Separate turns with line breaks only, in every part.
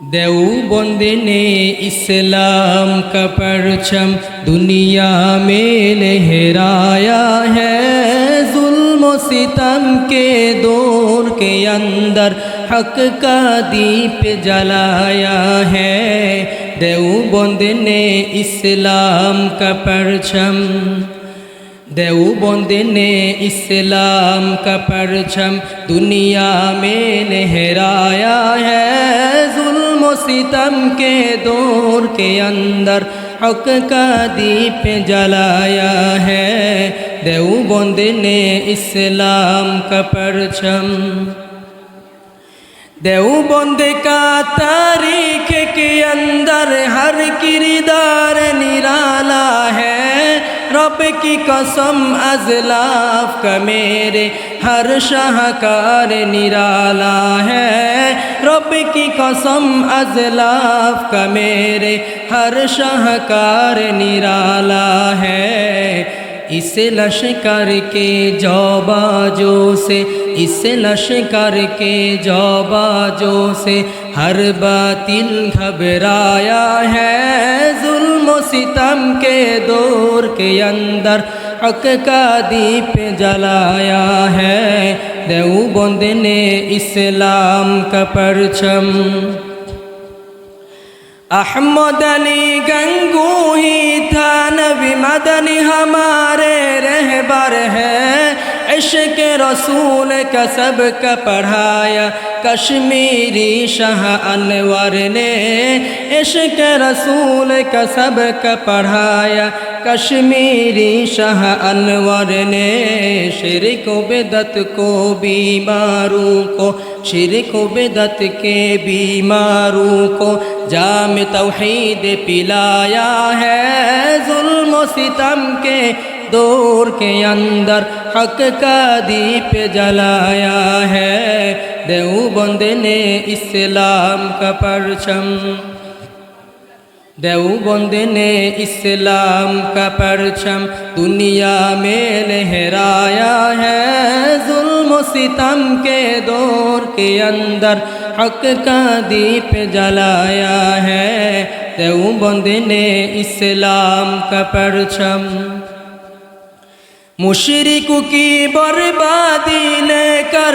دیوبند نے اسلام کا پرچم دنیا میں لہرایا ہے ظلم و ستم کے دور کے اندر حق کا دیپ جلایا ہے دیوبند نے اسلام کا پرچم دیوبند نے اسلام کا پرچم دنیا میں لہرایا ہے ظلم و ستم کے دور کے اندر حق کا دیپ جلایا ہے۔ دیوبند نے اسلام کا پرچم۔ دیوبند کا تاریخ کے اندر ہر کردار نرالا ہے۔ رب کی قسم ازلاف کا میرے ہر شاہکار نرالا ہے۔ رب کی قسم ازلاف کا میرے ہر شاہکار نرالا ہے۔ اس لشکر کے جو باجوں سے، اس لشکر کے جو باجوں سے ہر باطل گھبرایا ہے۔ ظلم و ستم کے دور کے اندر حق کا دیپ جلایا ہے۔ دیوبند نے اسلام کا پرچم۔ احمد علی گنگو ہی تھا، نبی مدنی ہمارے رہبر ہے۔ عشق رسول کا سب کا پڑھایا۔ کشمیری شاہ انور نے عشق رسول کا سب کا پڑھایا۔ کشمیری شاہ انور نے شرک و بدت کو بیماروں کو، شرک و بدت کے بیماروں کو جام توحید پلایا ہے۔ ظلم و ستم کے دور کے اندر حق کا دیپ جلایا ہے۔ دیوبند نے اسلام کا پرچم دیوبند نے اسلام کا پرچم دنیا میں لہرایا ہے۔ ظلم و ستم کے دور کے اندر حق کا دیپ جلایا ہے۔ دیوبند نے اسلام کا پرچم۔ مشرق کی بربادی لے کر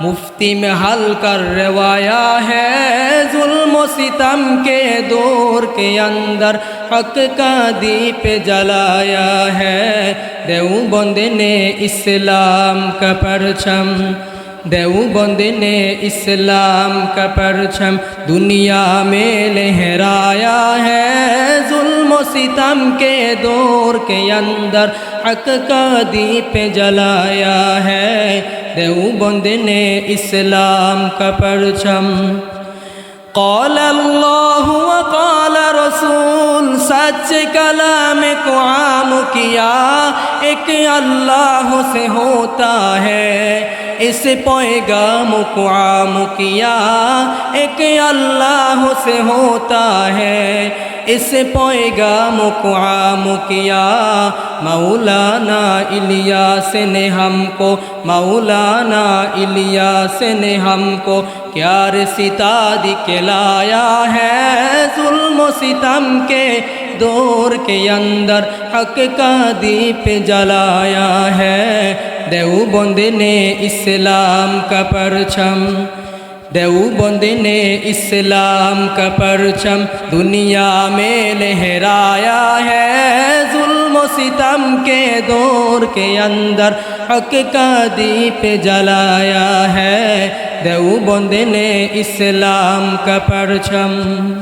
مفتی میں حل کر روایا ہے، ظلم و ستم کے دور کے اندر حق کا دیپ جلایا ہے۔ دیوبند نے اسلام کا پرچم دیوبند نے اسلام کا پرچم دنیا میں لہرایا ہے۔ ظلم و ستم کے دور کے اندر حق کا دیپ جلایا ہے دیوبند نے اسلام کا پرچم قال اللہ وقال رسول سچ کلام کو عام کیا ایک اللہ سے ہوتا ہے اس پیغام کو عام کیا ایک اللہ سے ہوتا ہے اس پیغام کو عام کیا۔ مولانا الیاس نے ہم کو، مولانا الیاس نے ہم کو کیا رستا دکھلایا ہے۔ ظلم و ستم کے دور کے اندر حق کا دیپ جلایا ہے۔ دیوبند نے اسلام کا پرچم دیوبند نے اسلام کا پرچم دنیا میں لہرایا ہے۔ ظلم و ستم کے دور کے اندر حق کا دیپ جلایا ہے۔ دیوبند نے اسلام کا پرچم۔